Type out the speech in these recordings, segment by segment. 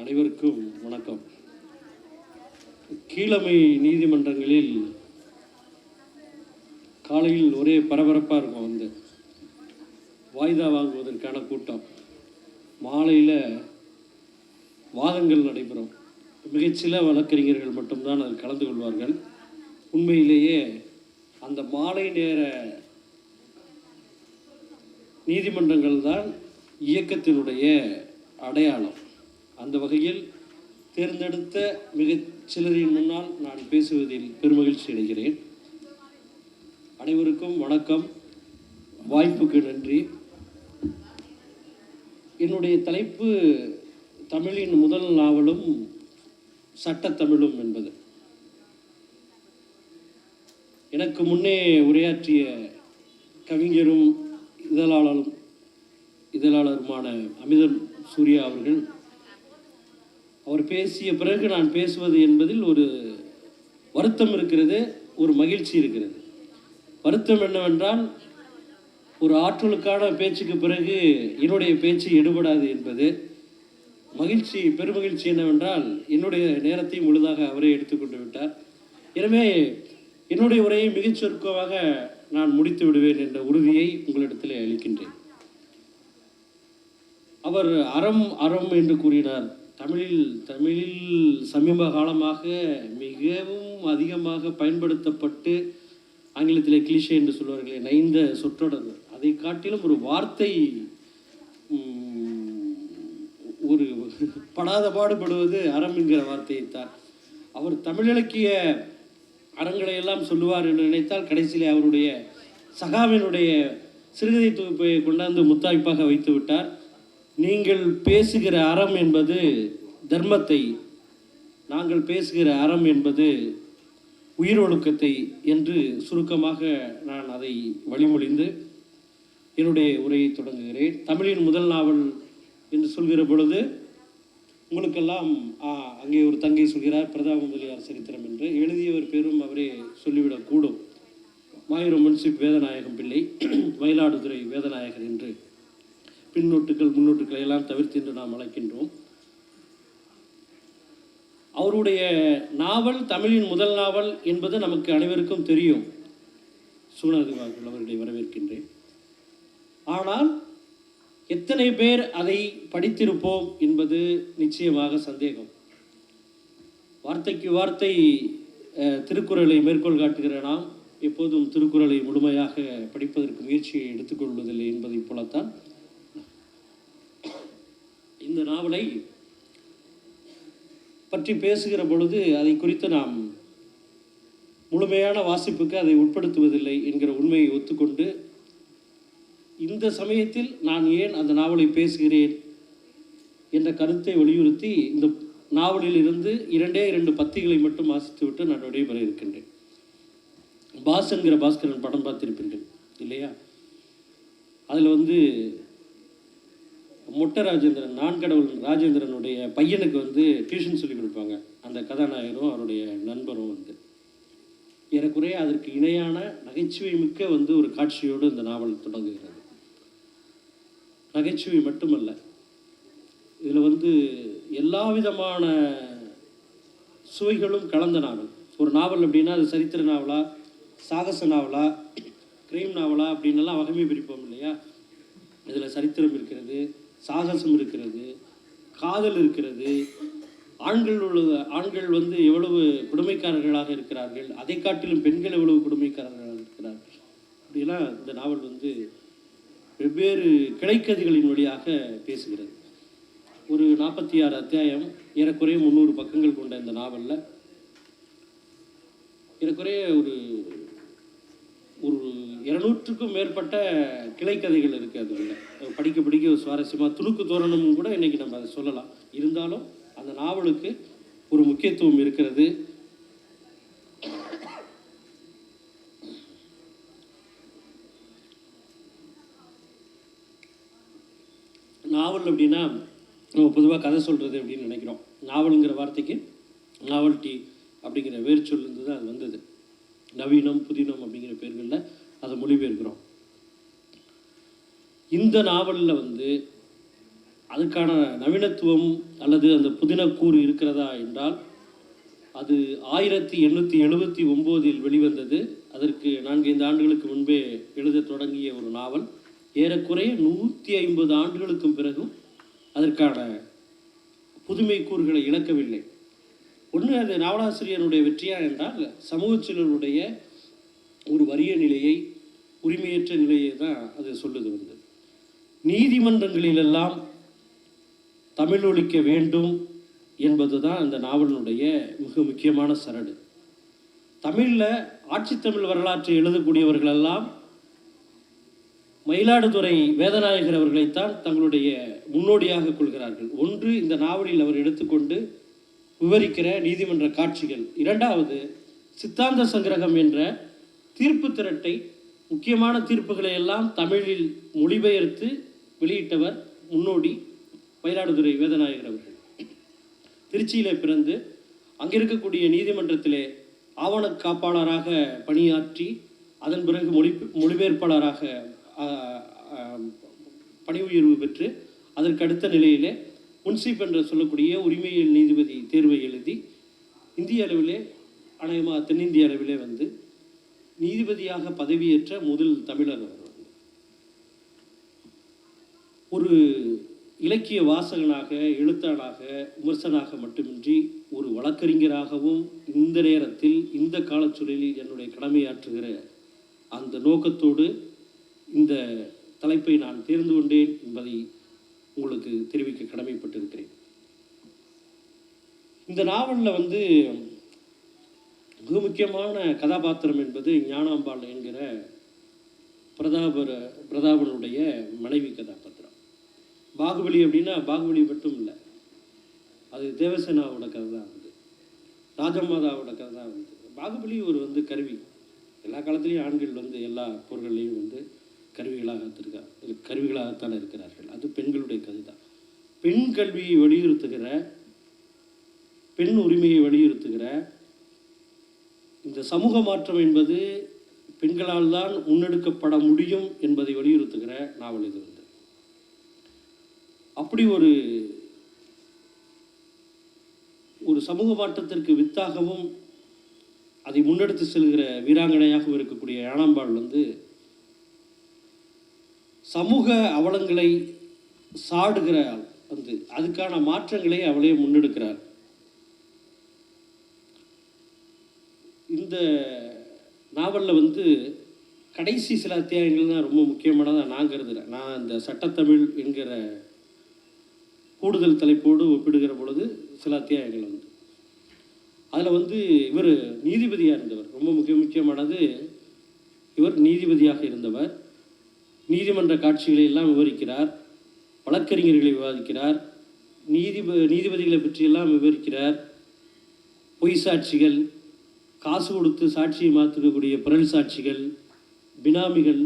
அனைவருக்கும் வணக்கம். கீழமை நீதிமன்றங்களில் காலையில் ஒரே பரபரப்பாக இருக்கும் வந்து வாய்தா வாங்குவதற்கான கூட்டம். மாலையில் வாதங்கள் நடைபெறும். மிகச்சில வழக்கறிஞர்கள் மட்டும்தான் அதில் கலந்து கொள்வார்கள். உண்மையிலேயே அந்த மாலை நேர நீதிமன்றங்கள் தான் இயக்கத்தினுடைய அடையாளம். அந்த வகையில் தேர்ந்தெடுத்த மிகச் சிலரின் முன்னால் நான் பேசுவதில் பெருமகிழ்ச்சி அடைகிறேன். அனைவருக்கும் வணக்கம். வாய்ப்புக்கு நன்றி. என்னுடைய தலைப்பு தமிழின் முதல் நாவலும் சட்டத்தமிழும் என்பது. எனக்கு முன்னே உரையாற்றிய கவிஞரும் இதழாளரும் இதழாளருமான அமிதன் சூர்யா அவர்கள் அவர் பேசிய பிறகு நான் பேசுவது என்பதில் ஒரு வருத்தம் இருக்கிறது ஒரு மகிழ்ச்சி இருக்கிறது. வருத்தம் என்னவென்றால் ஒரு ஆற்றலுக்கான பேச்சுக்கு பிறகு என்னுடைய பேச்சு எடுபடாது என்பது. மகிழ்ச்சி பெருமகிழ்ச்சி என்னவென்றால் என்னுடைய நேரத்தை முழுதாக அவரே எடுத்துக்கொண்டு விட்டார். எனவே என்னுடைய உரையை மிகச் சுருக்கமாக நான் முடித்து விடுவேன் என்ற உறுதியை உங்களிடத்தில் அளிக்கின்றேன். அவர் அறம் அறம் என்று கூறினார். தமிழில் தமிழில் சமீப காலமாக மிகவும் அதிகமாக பயன்படுத்தப்பட்டு ஆங்கிலத்திலே கிளிஷே என்று சொல்வார்களே நைந்த சொற்றொடர் அதை காட்டிலும் ஒரு வார்த்தை ஒரு படாத பாடுபடுவது அறம் என்கிற வார்த்தையைத்தான். அவர் தமிழ் இலக்கிய அறங்களை எல்லாம் சொல்லுவார் என்று நினைத்தால் கடைசியிலே அவருடைய சகாவினுடைய சிறுகதை தொகுப்பை கொண்டாந்து முத்தாய்ப்பாக வைத்து விட்டார். நீங்கள் பேசுகிற அறம் என்பது தர்மத்தை நாங்கள் பேசுகிற அறம் என்பது உயிர் ஒழுக்கத்தை என்று சுருக்கமாக நான் அதை வழிமொழிந்து என்னுடைய உரையை தொடங்குகிறேன். தமிழின் முதல் நாவல் என்று சொல்கிற பொழுது உங்களுக்கெல்லாம் ஆ, அங்கே ஒரு தங்கை சொல்கிறார் பிரதாப முதலியார் சரித்திரம் என்று. எழுதியவர் பேரும் அவரே சொல்லிவிடக்கூடும். மாயூரம் முன்சிப் வேதநாயகம் பிள்ளை மயிலாடுதுறை வேதநாயகர் என்று. பின்னோட்டுகள் முன்னோட்டுகளை எல்லாம் தவிர்த்து என்று நாம் அழைக்கின்றோம். அவருடைய நாவல் தமிழின் முதல் நாவல் என்பது நமக்கு அனைவருக்கும் தெரியும். சூனதிவார்கள் அவர்களை வரவேற்கின்றேன். ஆனால் எத்தனை பேர் அதை படித்திருப்போம் என்பது நிச்சயமாக சந்தேகம். வார்த்தைக்கு வார்த்தை திருக்குறளை மேற்கோள் காட்டுகிற நாம் எப்போதும் திருக்குறளை முழுமையாக படிப்பதற்கு முயற்சியை எடுத்துக்கொள்வதில்லை என்பதைப் போலத்தான் இந்த நாவலை பற்றி பேசுகிற பொழுது அதை குறித்து நாம் முழுமையான வாசிப்புக்கு அதை உட்படுத்துவதில்லை என்கிற உண்மையை ஒத்துக்கொண்டு இந்த சமயத்தில் நான் ஏன் அந்த நாவலை பேசுகிறேன் என்ற கருத்தை வலியுறுத்தி இந்த நாவலில் இருந்து இரண்டே இரண்டு பத்திகளை மட்டும் வாசித்துவிட்டு நான் விடைபெற இருக்கின்றேன். பாஸ் என்கிற பாஸ்கரன் படம் பார்த்திருப்பீர்கள் இல்லையா? அதில் வந்து மொட்டை ராஜேந்திரன் நான்கடவுள் ராஜேந்திரனுடைய பையனுக்கு வந்து டியூஷன் சொல்லி கொடுப்பாங்க. அந்த கதாநாயகரும் அவருடைய நண்பரும் வந்து. ஏறக்குறைய அதற்கு இணையான நகைச்சுவை மிக்க வந்து ஒரு காட்சியோடு இந்த நாவல் தொடங்குகிறது. நகைச்சுவை மட்டுமல்ல இதில் வந்து எல்லா விதமான சுவைகளும் கலந்த நாவல். ஒரு நாவல் அப்படின்னா அது சரித்திர நாவலா சாகச நாவலா கிரைம் நாவலா அப்படின்லாம் வகைமை பிரிப்போம் இல்லையா? இதில் சரித்திரம் இருக்கிறது சாகசம் இருக்கிறது காதல் இருக்கிறது. ஆண்கள் உள்ள ஆண்கள் வந்து எவ்வளவு கொடுமைக்காரர்களாக இருக்கிறார்கள் அதை காட்டிலும் பெண்கள் எவ்வளவு கொடுமைக்காரர்களாக இருக்கிறார்கள். அப்படிலாம் இந்த நாவல் வந்து வெவ்வேறு கிளைக்கதிகளின் வழியாக பேசுகிறது. ஒரு நாற்பத்தி ஆறு அத்தியாயம் ஏறக்குறைய முந்நூறு பக்கங்கள் கொண்ட இந்த நாவலில். ஏறக்குறைய ஒரு ஒரு இருநூற்றுக்கும் மேற்பட்ட கிளைக்கதைகள் இருக்குது உள்ள. படிக்க படிக்க சுவாரஸ்யமாக துணுக்கு தோரணமும் கூட இன்றைக்கி நம்ம அதை சொல்லலாம். இருந்தாலும் அந்த நாவலுக்கு ஒரு முக்கியத்துவம் இருக்கிறது. நாவல் அப்படின்னா நம்ம பொதுவாக கதை சொல்கிறது அப்படின்னு நினைக்கிறோம். நாவலுங்கிற வார்த்தைக்கு நாவல்டி அப்படிங்கிற வேர் சொல்லிருந்து தான் அது வந்தது. நவீனம் புதினம் அப்படிங்கிற பேர்களில் அதை மொழிபெயர்க்கிறோம் இந்த நாவலில் வந்து அதுக்கான நவீனத்துவம் அல்லது அந்த புதினக்கூறு இருக்கிறதா என்றால் அது ஆயிரத்தி எண்ணூற்றி எழுபத்தி ஒம்போதில் வெளிவந்தது. அதற்கு நான்கு ஐந்து ஆண்டுகளுக்கு முன்பே எழுதத் தொடங்கிய ஒரு நாவல். ஏறக்குறைய நூற்றி ஐம்பது ஆண்டுகளுக்கும் பிறகும் அதற்கான புதுமை கூறுகளை இழக்கவில்லை. ஒன்று அந்த நாவலாசிரியனுடைய வெற்றியா என்றால் சமூகச்சிலருடைய ஒரு வறிய நிலையை உரிமையற்ற நிலையை தான் அது சொல்லுது வந்து. நீதிமன்றங்களிலெல்லாம் தமிழ் ஒழிக்க வேண்டும் என்பது தான் அந்த நாவலினுடைய மிக முக்கியமான சரடு. தமிழில் ஆட்சித்தமிழ் வரலாற்றை எழுதக்கூடியவர்களெல்லாம் மயிலாடுதுறை வேதநாயகர் அவர்களைத்தான் தங்களுடைய முன்னோடியாக கொள்கிறார்கள். ஒன்று இந்த நாவலில் அவர் எடுத்துக்கொண்டு விவரிக்கிற நீதிமன்ற காட்சிகள். இரண்டாவது சித்தாந்த சங்கிரகம் என்ற தீர்ப்பு திரட்டை முக்கியமான தீர்ப்புகளை எல்லாம் தமிழில் மொழிபெயர்த்து வெளியிட்டவர் முன்னோடி மயிலாடுதுறை வேதநாயகர் அவர்கள். திருச்சியில் பிறந்து அங்கே இருக்கக்கூடிய நீதிமன்றத்திலே ஆவண காப்பாளராக பணியாற்றி அதன் பிறகு மொழி மொழிபெயர்ப்பாளராக பணி உயர்வு பெற்று அதற்கு அடுத்த நிலையிலே முன்சிப் என்று சொல்லக்கூடிய உரிமையியல் நீதிபதி தேர்வை எழுதி இந்திய அளவிலே அநேகமாக தென்னிந்திய அளவிலே வந்து நீதிபதியாக பதவியேற்ற முதல் தமிழர் அவர். ஒரு இலக்கிய வாசகனாக எழுத்தாளாக விமர்சனாக மட்டுமின்றி ஒரு வழக்கறிஞராகவும் இந்த நேரத்தில் இந்த காலச்சூழலில் என்னுடைய கடமையாற்றுகிற அந்த நோக்கத்தோடு இந்த தலைப்பை நான் தேர்ந்து கொண்டேன் என்பதை உங்களுக்கு தெரிவிக்க கடமைப்பட்டிருக்கிறேன். இந்த நாவலில் வந்து மிக முக்கியமான கதாபாத்திரம் என்பது ஞானாம்பாள் என்கிற பிரதாபர பிரதாபனுடைய மனைவி கதாபாத்திரம். பாகுபலி அப்படின்னா பாகுபலி மட்டும் இல்லை. அது தேவசேனாவோட கதை தான் வந்து ராஜமாதாவோட கதை தான் வந்து பாகுபலி ஒரு வந்து கருவி. எல்லா காலத்துலேயும் ஆண்கள் வந்து எல்லா பொருள்களையும் வந்து கருவிகளாக இருக்கா கருவிகளாகத்தான் இருக்கிறார்கள். அது பெண்களுடைய கதை தான் பெண் கல்வியை வலியுறுத்துகிற பெண் உரிமையை வலியுறுத்துகிற இந்த சமூக மாற்றம் என்பது பெண்களால் தான் முன்னெடுக்கப்பட முடியும் என்பதை வலியுறுத்துகிற நாவல் இது வந்து. அப்படி ஒரு ஒரு சமூக மாற்றத்திற்கு வித்தாகவும் அதை முன்னெடுத்து செல்கிற வீராங்கனையாகவும் இருக்கக்கூடிய யானாம்பாள் வந்து சமூக அவலங்களை சாடுகிற வந்து அதுக்கான மாற்றங்களை அவளே முன்னெடுக்கிறார். இந்த நாவலில் வந்து கடைசி சில அத்தியாயங்கள் தான் ரொம்ப முக்கியமானதாக நான் கருதுகிறேன் நான் இந்த சட்டத்தமிழ் என்கிற கூடுதல் தலைப்போடு ஒப்பிடுகிற பொழுது சில அத்தியாயங்கள் வந்து அதில் வந்து இவர் நீதிபதியாக இருந்தவர். ரொம்ப முக்கிய முக்கியமானது இவர் நீதிபதியாக இருந்தவர். நீதிமன்ற காட்சிகளை எல்லாம் விவரிக்கிறார். வழக்கறிஞர்களை விவாதிக்கிறார். நீதிப நீதிபதிகளை பற்றியெல்லாம் விவரிக்கிறார். பொய் சாட்சிகள் காசு கொடுத்து சாட்சியை மாற்றக்கூடிய பிறல் சாட்சிகள் பினாமிகள்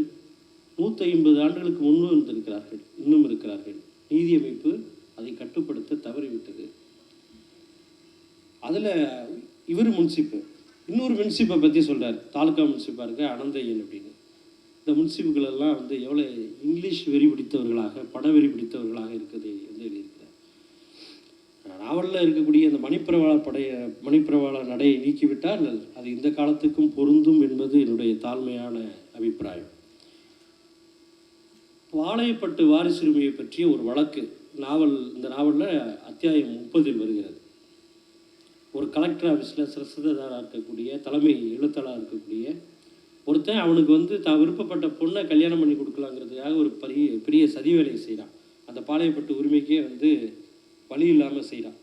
நூற்றி ஐம்பது ஆண்டுகளுக்கு முன்பு இருந்திருக்கிறார்கள் இன்னும் இருக்கிறார்கள். நீதி அமைப்பு அதை கட்டுப்படுத்த தவறிவிட்டது. அதில் இவர் முன்சிப்பு இன்னொரு முன்சிப்பை பற்றி சொல்கிறார் தாலுகா முன்சிப்பாக இருக்க அனந்தையன் அப்படின்னு. இந்த முன்சிப்புகளெல்லாம் வந்து எவ்வளோ இங்கிலீஷ் வெறி பிடித்தவர்களாக பட வெறி பிடித்தவர்களாக இருக்குது வந்து நாவலில் இருக்கக்கூடிய அந்த மணிப்பிரவாள படைய மணிப்பிரவாள நடையை நீக்கிவிட்டால் அது இந்த காலத்துக்கும் பொருந்தும் என்பது என்னுடைய தாழ்மையான அபிப்பிராயம். வாழைப்பட்டு வாரிசுரிமையை பற்றிய ஒரு வழக்கு நாவல் இந்த நாவலில் அத்தியாயம் முப்பதில் வருகிறது. ஒரு கலெக்டர் ஆஃபீஸில் சிரசதாராக இருக்கக்கூடிய தலைமை எழுத்தாளராக இருக்கக்கூடிய ஒருத்தன் அவனுக்கு வந்து தான் விருப்பப்பட்ட பொண்ணை கல்யாணம் பண்ணி கொடுக்கலாங்கிறதுக்காக ஒரு பெரிய பெரிய சதி வேலையை செய்கிறான் அந்த பாளையப்பட்டு உரிமைக்கே வந்து வழி இல்லாமல் செய்கிறான்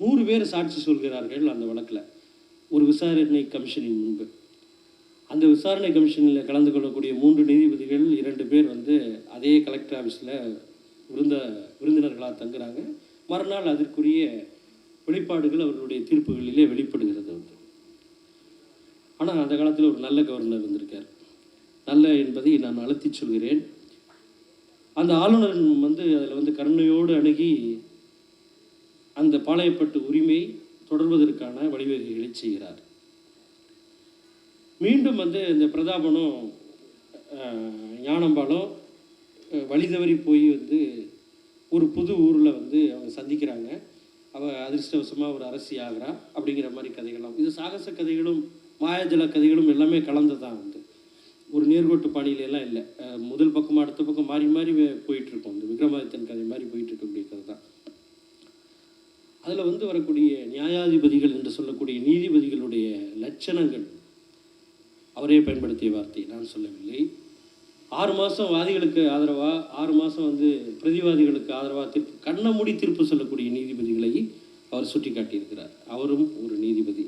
நூறு பேர் சாட்சி சொல்கிறார்கள் அந்த வழக்கில். ஒரு விசாரணை கமிஷனின் முன்பு. அந்த விசாரணை கமிஷனில் கலந்து கொள்ளக்கூடிய மூன்று நீதிபதிகள் இரண்டு பேர் வந்து அதே கலெக்டர் ஆஃபீஸில் விருந்த விருந்தினர்களாக தங்குறாங்க. மறுநாள் அதற்குரிய வெளிப்பாடுகள் அவர்களுடைய தீர்ப்புகளிலே வெளிப்படுகிறது வந்து. ஆனால் அந்த காலத்தில் ஒரு நல்ல கவர்னர் இருந்திருக்கார் நல்ல என்பதை நான் அழுத்தி சொல்கிறேன். அந்த ஆளுநர் வந்து அதில் வந்து கருணையோடு அணுகி அந்த பாளையப்பட்டு உரிமை தொடர்வதற்கான வழிவகைகளை செய்கிறார். மீண்டும் வந்து இந்த பிரதாபனும் ஞானம்பாலும் வழி தவறி போய் வந்து ஒரு புது ஊரில் வந்து அவங்க சந்திக்கிறாங்க. அவள் அதிர்ஷ்டவசமாக ஒரு அரசி ஆகிறா அப்படிங்கிற மாதிரி கதைகள்லாம் இது சாகச கதைகளும் மாயாஜல கதைகளும் எல்லாமே கலந்து தான் வந்து. ஒரு நேர்கோட்டு பாணியிலெல்லாம் இல்லை. முதல் பக்கமாக அடுத்த பக்கம் மாறி மாறி போயிட்டுருக்கோம் இந்த விக்ரமாதித்தன் கதை மாதிரி போயிட்டுருக்கு அப்படிங்கிறது கதை தான் அதில் வந்து வரக்கூடிய நியாயாதிபதிகள் என்று சொல்லக்கூடிய நீதிபதிகளுடைய லட்சணங்கள் அவரே பயன்படுத்திய வார்த்தை. நான் சொல்லவில்லை. ஆறு மாதம் வாதிகளுக்கு ஆதரவாக ஆறு மாதம் வந்து பிரதிவாதிகளுக்கு ஆதரவாக தீர்ப்பு கண்ணை மூடி தீர்ப்பு சொல்லக்கூடிய நீதிபதிகளை அவர் சுட்டி காட்டியிருக்கிறார் அவரும் ஒரு நீதிபதி.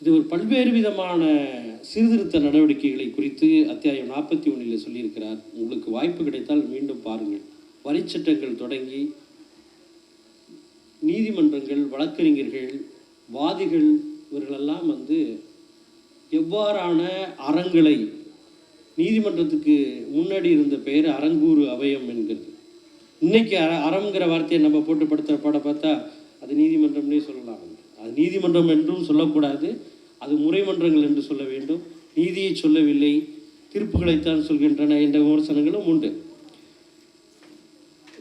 இது ஒரு பல்வேறு விதமான சீர்திருத்த நடவடிக்கைகளை குறித்து அத்தியாயம் நாற்பத்தி ஒன்றில் சொல்லியிருக்கிறார். உங்களுக்கு வாய்ப்பு கிடைத்தால் மீண்டும் பாருங்கள். வரிச்சட்டங்கள் தொடங்கி நீதிமன்றங்கள் வழக்கறிஞர்கள் வாதிகள் இவர்களெல்லாம் வந்து எவ்வாறான அறங்களை நீதிமன்றத்துக்கு முன்னாடி இருந்த பெயர் அரங்கூறு அவயம் என்கிறது. இன்னைக்கு அற அறங்கிற வார்த்தையை நம்ம போட்டு படுத்த பட பார்த்தா அது நீதிமன்றம்னே சொல்லலாம். அது நீதிமன்றம் என்றும் சொல்லக்கூடாது. அது முறைமன்றங்கள் என்று சொல்ல வேண்டும். நீதியை சொல்லவில்லை தீர்ப்புகளைத்தான் சொல்கின்றன என்ற விமர்சனங்களும் உண்டு.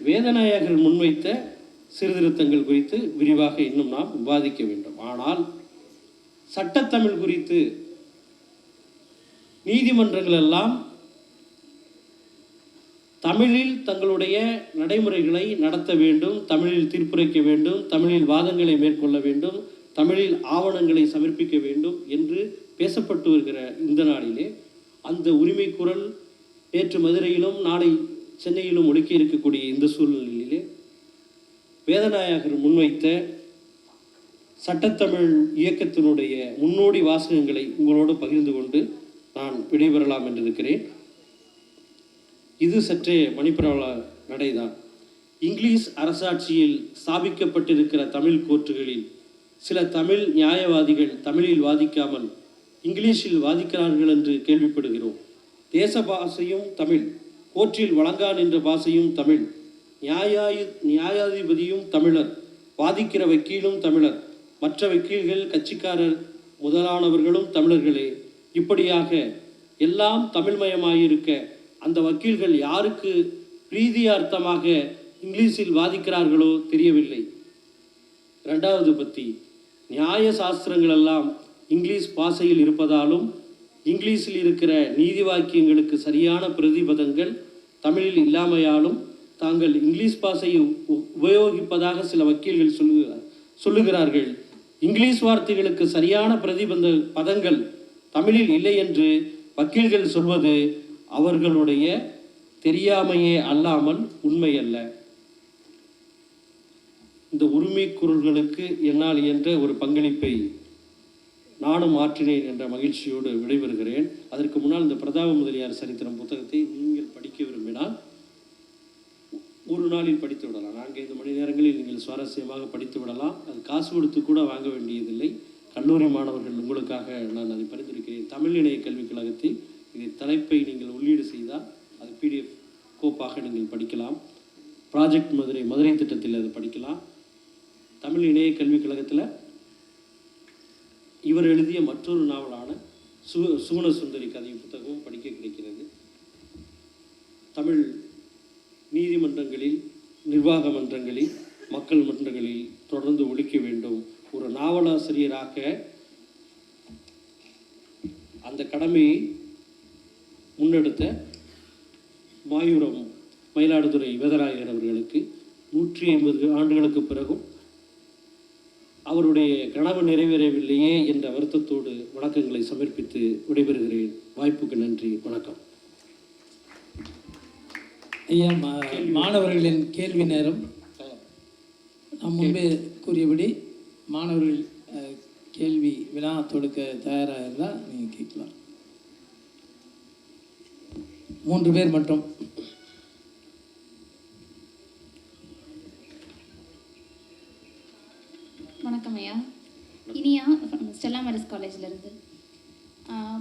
வேதநாயகர் முன்வைத்த சீர்திருத்தங்கள் குறித்து விரிவாக இன்னும் நாம் விவாதிக்க வேண்டும். ஆனால் சட்டத்தமிழ் குறித்து நீதிமன்றங்கள் எல்லாம் தமிழில் தங்களுடைய நடைமுறைகளை நடத்த வேண்டும் தமிழில் தீர்ப்புரைக்க வேண்டும் தமிழில் வாதங்களை மேற்கொள்ள வேண்டும் தமிழில் ஆவணங்களை சமர்ப்பிக்க வேண்டும் என்று பேசப்பட்டு வருகிற இந்த நாளிலே அந்த உரிமை குரல் நேற்று மதுரையிலும் நாளை சென்னையிலும் ஒடுக்கி இருக்கக்கூடிய இந்த சூழ்நிலை வேதநாயகர் முன்வைத்த சட்டத்தமிழ் இயக்கத்தினுடைய முன்னோடி வாசகங்களை உங்களோடு பகிர்ந்து கொண்டு நான் விடைபெறலாம் என்றிருக்கிறேன். இது சற்றே மணிப்பரவல நடைதான். இங்கிலீஷ் அரசாட்சியில் ஸ்தாபிக்கப்பட்டிருக்கிற தமிழ் கோர்ட்டுகளில் சில தமிழ் நியாயவாதிகள் தமிழில் வாதிக்காமல் இங்கிலீஷில் வாதிக்கிறார்கள் என்று கேள்விப்படுகிறோம். தேச பாஷையும் தமிழ் கோர்ட்டில் வழங்கா நின்ற பாஷையும் தமிழ் நியாயாயு நியாயாதிபதியும் தமிழர் வாதிக்கிற வக்கீலும் தமிழர் மற்ற வக்கீல்கள் கட்சிக்காரர் முதலானவர்களும் தமிழர்களே. இப்படியாக எல்லாம் தமிழ்மயமாயிருக்க அந்த வக்கீல்கள் யாருக்கு பிரீதியார்த்தமாக இங்கிலீஷில் வாதிக்கிறார்களோ தெரியவில்லை. ரெண்டாவது பத்தி நியாய சாஸ்திரங்களெல்லாம் இங்கிலீஷ் பாஷையில் இருப்பதாலும் இங்கிலீஷில் இருக்கிற நீதி வாக்கியங்களுக்கு சரியான பிரதிபதங்கள் தமிழில் இல்லாமையாலும் தாங்கள் இங்கிலீஷ் பாஷையை உ- உபயோகிப்பதாக சில வக்கீல்கள் சொல்லுகிறார் சொல்லுகிறார்கள். இங்கிலீஷ் வார்த்தைகளுக்கு சரியான பிரதிபந்த பதங்கள் தமிழில் இல்லை என்று வக்கீல்கள் சொல்வது அவர்களுடைய தெரியாமையே அல்லாமல் உண்மை அல்ல. இந்த உரிமை குரல்களுக்கு என்னால் என்ற ஒரு பங்களிப்பை நானும் ஆற்றினேன் என்ற மகிழ்ச்சியோடு விடைபெறுகிறேன். அதற்கு முன்னால் இந்த பிரதாப முதலியார் சரித்திரம் புத்தகத்தை நீங்கள் படிக்க விரும்பினால் ஒரு நாளில் படித்து விடலாம். நான்கைந்து மணி நேரங்களில் நீங்கள் சுவாரஸ்யமாக படித்து விடலாம். அது காசு கொடுத்து கூட வாங்க வேண்டியதில்லை. கல்லூரி மாணவர்கள் உங்களுக்காக நான் அதை பரிந்துரைக்கிறேன். தமிழ் இணைய கல்விக் கழகத்தில் இதை தலைப்பை நீங்கள் உள்ளீடு செய்தால் அது பிடிஎஃப் கோப்பாக நீங்கள் படிக்கலாம். ப்ராஜெக்ட் மதுரை மதுரை திட்டத்தில் அதை படிக்கலாம். தமிழ் இணைய கல்விக் கழகத்தில் இவர் எழுதிய மற்றொரு நாவலான சு சுகுணசுந்தரி கதை புத்தகமும் படிக்க கிடைக்கிறது. தமிழ் நீதிமன்றங்களில் நிர்வாக மன்றங்களில் மக்கள் மன்றங்களில் தொடர்ந்து ஒழிக்க வேண்டும். ஒரு நாவலாசிரியராக அந்த கடமையை முன்னெடுத்த மாயூரம் மயிலாடுதுறை வேதராயர் அவர்களுக்கு நூற்றி ஐம்பது ஆண்டுகளுக்கு பிறகும் அவருடைய கனவு நிறைவேறவில்லையே என்ற வருத்தத்தோடு வணக்கங்களை சமர்ப்பித்து விடைபெறுகிறேன். வாய்ப்புக்கு நன்றி. வணக்கம். ஐயா மா- மாணவர்களின் கேள்வி நேரம் நாம் முன்பே கூறியபடி மாணவர்கள் கேள்வி வினா தொடுக்க தயாராக இருந்தால் நீங்கள் கேட்கலாம். மூன்று பேர் மட்டும். வணக்கம் ஐயா. இனியா ஸ்டெல்லா மேரிஸ் காலேஜ்லேருந்து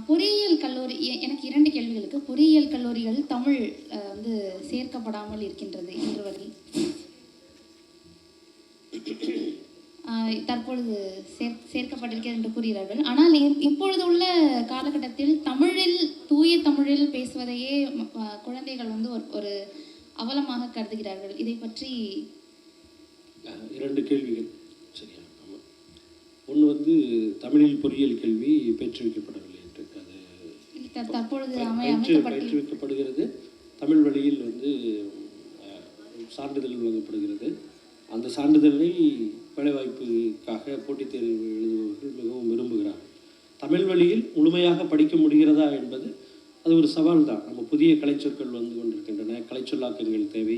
பொறியியல் கல்லூரி எனக்கு இரண்டு கேள்விகளுக்கு பொறியியல் கல்லூரிகள் தமிழ் வந்து சேர்க்கப்படாமல் இருக்கின்றது இன்று வரை ஆஹ், தற்பொழுது சேர் சேர்க்கப்பட்டிருக்கிறது என்று கூறுகிறார்கள். ஆனால் இப்பொழுது உள்ள காலகட்டத்தில் தமிழில் தூய தமிழில் பேசுவதையே குழந்தைகள் வந்து ஒரு ஒரு அவலமாக கருதுகிறார்கள். இதை பற்றி இரண்டு கேள்விகள். சரியா ஒன்று வந்து தமிழில் பொறியியல் கல்வி பயிற்றுவிக்கப்படவில்லை. தற்பொழுது பயிற்றுவிக்கப்படுகிறது. தமிழ் வழியில் வந்து சான்றிதழ் வழங்கப்படுகிறது. அந்த சான்றிதழை வேலைவாய்ப்புக்காக போட்டித் தேர்வு எழுதுபவர்கள் மிகவும் விரும்புகிறார்கள் தமிழ் வழியில் முழுமையாக படிக்க முடிகிறதா என்பது அது ஒரு சவால் தான் நம்ம புதிய கலைச்சொற்கள் வந்து கொண்டிருக்கின்றன. கலைச்சொல்லாக்கங்கள் தேவை.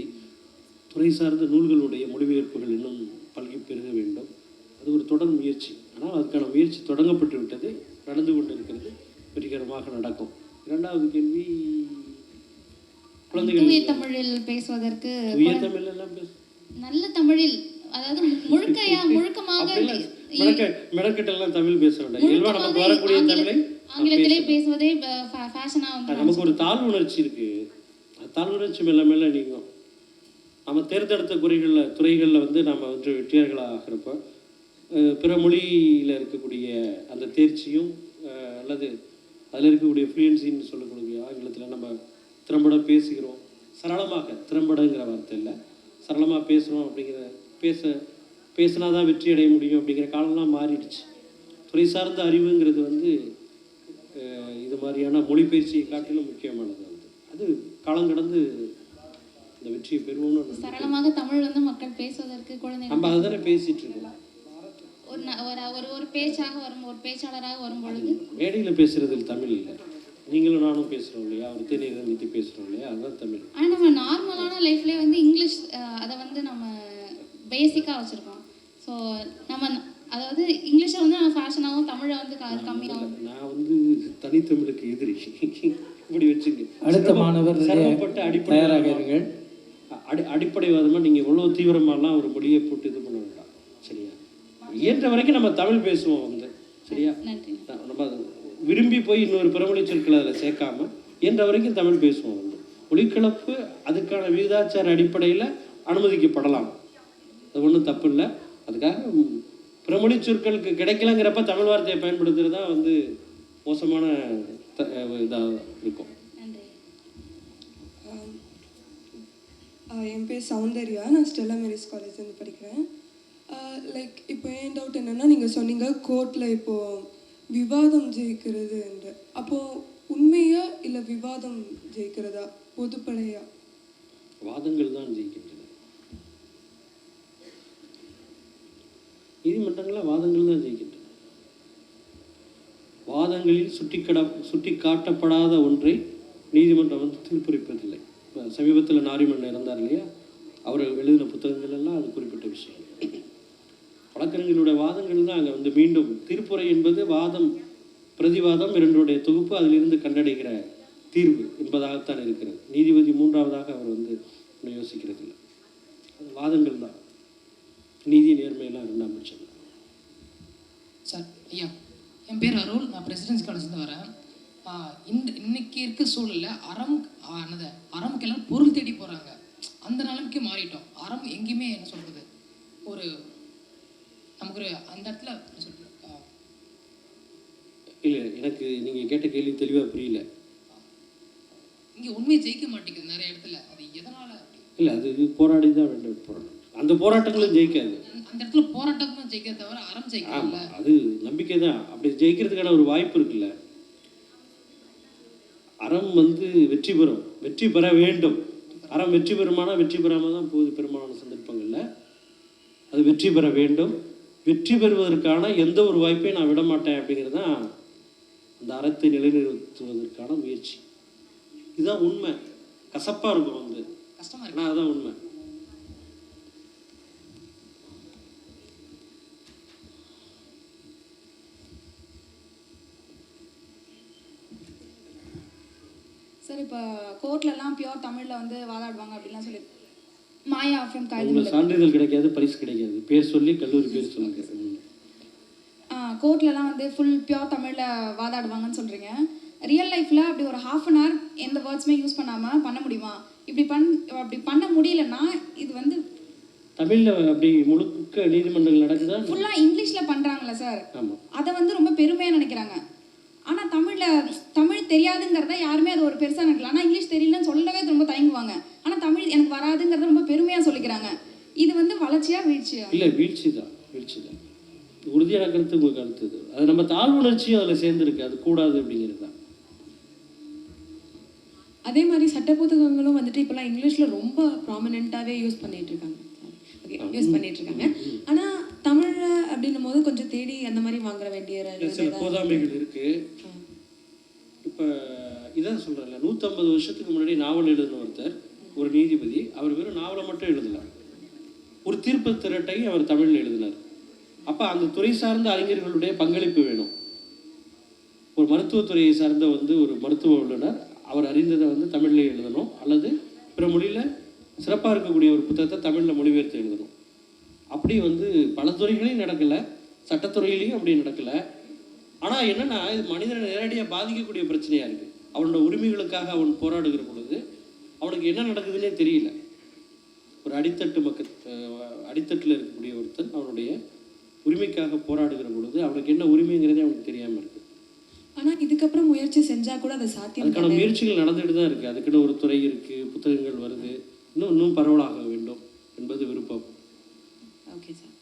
துறை சார்ந்த நூல்களுடைய மொழிபெயர்ப்புகள் இன்னும் பல்கி பெருக வேண்டும். அது ஒரு தொடர் முயற்சி. ஆனால் அதுக்கான முயற்சி தொடங்கப்பட்டு விட்டது நடந்து கொண்டிருக்கிறது. வெற்றிகரமாக நடக்கும். இரண்டாவது கேள்வி தூய தமிழில் பேசுவதற்கு தூய தமிழ் எல்லாம் பேச நல்ல தமிழில் அதாவது முழுக்கையா முழுக்கமாக மெனக்கெட்டெல்லாம் தமிழ் பேச வேண்டாம். இயல்பா நமக்கு வரக்கூடிய தமிழை ஆங்கிலத்திலே பேசுவதே ஃபேஷனா வந்து நமக்கு ஒரு தாழ்வு உணர்ச்சி இருக்கு. தாழ்வு உணர்ச்சி மெல்ல மெல்ல நீங்கும். நம்ம தேர்ந்தெடுத்த குறைகளில் துறைகளில் வந்து நம்ம வந்து வெற்றியாளர்களாக ஆகிறப்ப அஹ், பிற மொழியில் இருக்கக்கூடிய அந்த தேர்ச்சியும் அல்லது அதில் இருக்கக்கூடிய ஃப்ளூயன்சின்னு சொல்லக்கூடிய ஆங்கிலத்தில் நம்ம திறம்பட பேசுகிறோம். சரளமாக திறம்படங்கிற வார்த்தை இல்லை. சரளமாக பேசுகிறோம் அப்படிங்கிற பேச பேசினா தான் வெற்றி அடைய முடியும் அப்படிங்கிற காலம்லாம் மாறிடுச்சு. துறை சார்ந்த அறிவுங்கிறது வந்து இது மாதிரியான மொழிபெயர்ச்சியை காட்டிலும் முக்கியமானது வந்து. அது காலம் கடந்து இந்த வெற்றியை பெறுவோம்னு சரளமாக தமிழ் வந்து மக்கள் பேசுவதற்கு குழந்தைகள் நம்ம அதுதானே பேசிட்டு இருக்கோம். ஒரு ஒரு ஒரு ஒரு பேச்சாக வரும் ஒரு பேச்சாளராக வரும் பொழுது மேடையில் பேசுறதில் தமிழ் இல்லை. நீங்களும் நானும் பேசுகிறோம் இல்லையா? ஒரு தேநீர் நிறுத்தி பேசுகிறோம் இல்லையா? அதுதான் தமிழ். ஆனால் நம்ம நார்மலான லைஃப்லேயே வந்து இங்கிலீஷ் அதை வந்து நம்ம பேசிக்காக வச்சுருக்கோம். ஸோ நம்ம அதாவது இங்கிலீஷை வந்து நம்ம ஃபேஷனாகவும் தமிழை வந்து க- கம்மியாகவும் நான் வந்து தனித்தமிழுக்கு எதிரி. இப்படி வச்சுங்க. அடுத்த மாணவர் சிரமப்பட்டு அடிப்படை தயாராக இருங்கள். அடி அடிப்படைவாதமாக நீங்கள் இவ்வளோ தீவிரமாலாம் ஒரு மொழியை போட்டு இது பண்ண வேண்டாம். சரியா? இயன்ற வரைக்கும் நம்ம தமிழ் பேசுவோம் வந்து. சரியா? நம்ம விரும்பி போய் இன்னொரு பிறமொழி சொற்களை அதில் சேர்க்காம இயன்ற வரைக்கும் தமிழ் பேசுவோம் வந்து. மொழிக்கலப்பு அதுக்கான விகிதாச்சார அடிப்படையில் அனுமதிக்கப்படலாம். அது ஒன்றும் தப்பு இல்லை அதுக்காக பிறமொழி சொற்களுக்கு கிடைக்கலங்கிறப்ப தமிழ் வார்த்தையை பயன்படுத்துறது தான் வந்து மோசமான இதாக இருக்கும். என் பேர் சௌந்தர்யா. நான் ஸ்டெல்லா மேரிஸ் காலேஜ்லேருந்து படிக்கிறேன். Uh, லைக் இப்போ ஏன் டவுட் என்னென்னா நீங்கள் சொன்னீங்க கோர்ட்டில் இப்போது விவாதம் ஜெயிக்கிறது என்று. அப்போது உண்மையா இல்லை விவாதம் ஜெயிக்கிறதா? பொதுப்படையா? வாதங்கள் தான் ஜெயிக்கின்றன. நீதிமன்றங்களில் வாதங்கள் தான் ஜெயிக்கின்றன. வாதங்களில் சுட்டிக்கட சுட்டி காட்டப்படாத ஒன்றை நீதிமன்றம் வந்து தீர்ப்பளிப்பதில்லை இப்போ சமீபத்தில் நாரிமன் இறந்தார் இல்லையா? அவர் எழுதின புத்தகங்கள் எல்லாம் அது குறிப்பிட்ட விஷயம் வழக்கறிஞர்களுடைய வாதங்கள் தான் அங்கே வந்து மீண்டும் திருப்புரை என்பது வாதம் பிரதிவாதம் இரண்டுடைய தொகுப்பு அதிலிருந்து கண்டடைகிற தீர்வு என்பதாகத்தான் இருக்கிறது. நீதிபதி மூன்றாவதாக அவர் வந்து இன்னும் யோசிக்கிறது இல்லை அது வாதங்கள் தான். நீதி நேர்மையெல்லாம் ரெண்டாம் பட்சம். சார் ஐயா என் பேர் அருள். நான் பிரசிடென்ஸ் காலேஜ்லேருந்து வரேன். ஆஹ் இந்த இன்னைக்கு இருக்க சூழலில் அறம் ஆஹ் என்னது அறமுக்கெல்லாம் பொருள் தேடி போகிறாங்க அந்த நிலைமைக்கு மாறிட்டோம். அறம் எங்கேயுமே என்ன சொல்கிறது ஒரு நமக்கு ஒரு அந்த இடத்துல இல்லை எனக்கு நீங்கள் கேட்ட கேள்வி தெளிவாக புரியல. இங்கே உண்மையை ஜெயிக்க மாட்டேங்குது நிறைய இடத்துல. அது எதனால் இல்லை அது போராடி தான் வேண்டும் போராட்டம். அந்த போராட்டங்களும் ஜெயிக்காது. அந்த இடத்துல போராட்டம் தான் ஜெயிக்க தவிர அறம் ஜெயிக்கல அது நம்பிக்கை தான். அப்படி ஜெயிக்கிறதுக்கான ஒரு வாய்ப்பு இருக்குல்ல. அறம் வந்து வெற்றி பெறும். வெற்றி பெற வேண்டும். அறம் வெற்றி பெறுமானா வெற்றி பெறாமல் தான் போகுது பெரும்பாலான சந்தர்ப்பங்களில். அது வெற்றி பெற வேண்டும். வெற்றி பெறுவதற்கான எந்த ஒரு வாய்ப்பையும் நான் விட மாட்டேன் அப்படிங்கிறது தான் அந்த அறத்தை நிலைநிறுத்துவதற்கான முயற்சி. இதுதான் உண்மை. கசப்பாக இருக்கும் வந்து. கஷ்டமா இருக்கு. அதுதான் உண்மை. சார் இப்போ கோர்ட்லலாம் பியோர் தமிழில் வந்து வாதாடுவாங்க அப்படிலாம் சொல்லி மாயா ஆஃபியம் கைது உங்களுக்கு சான்றிதழ் கிடைக்காது பரிசு கிடைக்காது. பேர் சொல்லி கல்லூரி பேர் சொல்லுங்க. ம். கோர்ட்லலாம் வந்து ஃபுல் பியோர் தமிழில் வாதாடுவாங்கன்னு சொல்கிறீங்க ரியல் லைஃப்பில் அப்படி ஒரு ஹாஃப் அன் ஹவர் எந்த வேர்ட்ஸுமே யூஸ் பண்ணாமல் பண்ண முடியுமா? இப்படி பண் அப்படி பண்ண முடியலன்னா இது வந்து தமிழ்ல அப்படி முழுக்க நீதிமன்றங்கள் நடக்குதா? ஃபுல்லாக இங்கிலீஷில் பண்ணுறாங்களே சார் அதை வந்து ரொம்ப பெருமையாக நினைக்கிறாங்க. ஆனால் தமிழில் தமிழ் தெரியாதுங்கிறத யாருமே அது ஒரு பெருசாக நினைக்கல. ஆனால் இங்கிலீஷ் தெரியலன்னு சொல்லவே ரொம்ப தயங்குவாங்க. ஆனால் தமிழ் எனக்கு வராதுங்கிறத ரொம்ப பெருமையாக சொல்லிக்கிறாங்க. இது வந்து வளர்ச்சியா வீழ்ச்சியா? இல்லை வீழ்ச்சி தான் வீழ்ச்சி தான். உறுதியான கருத்து உங்கள் கருத்து இது. அது நம்ம தாழ்வுணர்ச்சியும் அதில் சேர்ந்துருக்கு. அது கூடாது அப்படிங்கிறது தான். அதே மாதிரி சட்ட புத்தகங்களும் வந்துட்டு இப்போலாம் இங்கிலீஷில் ரொம்ப ப்ராமினெண்ட்டாகவே யூஸ் பண்ணிட்டு இருக்காங்க ஓகே யூஸ் பண்ணிட்டு இருக்காங்க ஆனால் தமிழில் அப்படின்னும் போது கொஞ்சம் தேடி அந்த மாதிரி வாங்குற வேண்டிய இல்லை சில போதாமைகள் இருக்குது நூற்றம்பது வருஷத்துக்கு முன்னாடி நாவல் எழுதின ஒருத்தர் ஒரு நீதிபதி அவர் வெறும் நாவலை மட்டும் எழுதினார் ஒரு தீர்ப்பு திரட்டை அவர் தமிழில் எழுதினார். அப்போ அந்த துறை சார்ந்த அறிஞர்களுடைய பங்களிப்பு வேணும். ஒரு மருத்துவத்துறையை சார்ந்த வந்து ஒரு மருத்துவ உள்ளனர் அவர் அறிந்ததை வந்து தமிழில் எழுதணும். அல்லது பிற மொழியில் சிறப்பாக இருக்கக்கூடிய ஒரு புத்தகத்தை தமிழில் மொழிபெயர்த்து எழுதணும். அப்படி வந்து பல துறைகளையும் நடக்கலை. சட்டத்துறையிலையும் அப்படி நடக்கலை. ஆனால் என்னன்னா இது மனிதனை நேரடியாக பாதிக்கக்கூடிய பிரச்சனையாக இருக்குது அவனோட உரிமைகளுக்காக அவன் போராடுகிற பொழுது அவனுக்கு என்ன நடக்குதுன்னே தெரியல. ஒரு அடித்தட்டு மக்கள் அடித்தட்டில் இருக்கக்கூடிய ஒருத்தன் அவனுடைய உரிமைக்காக போராடுகிற பொழுது அவனுக்கு என்ன உரிமைங்கிறதே அவனுக்கு தெரியாமல் இருக்குது ஆனால் இதுக்கப்புறம் முயற்சி செஞ்சால் கூட அது சாத்தியம் அதுக்கான முயற்சிகள் நடந்துட்டு தான் இருக்குது அதுக்குன்னு ஒரு துறை இருக்குது புத்தகங்கள் வருது. இன்னும் இன்னும் பரவலாக வேண்டும் என்பது விருப்பம். Okay sir.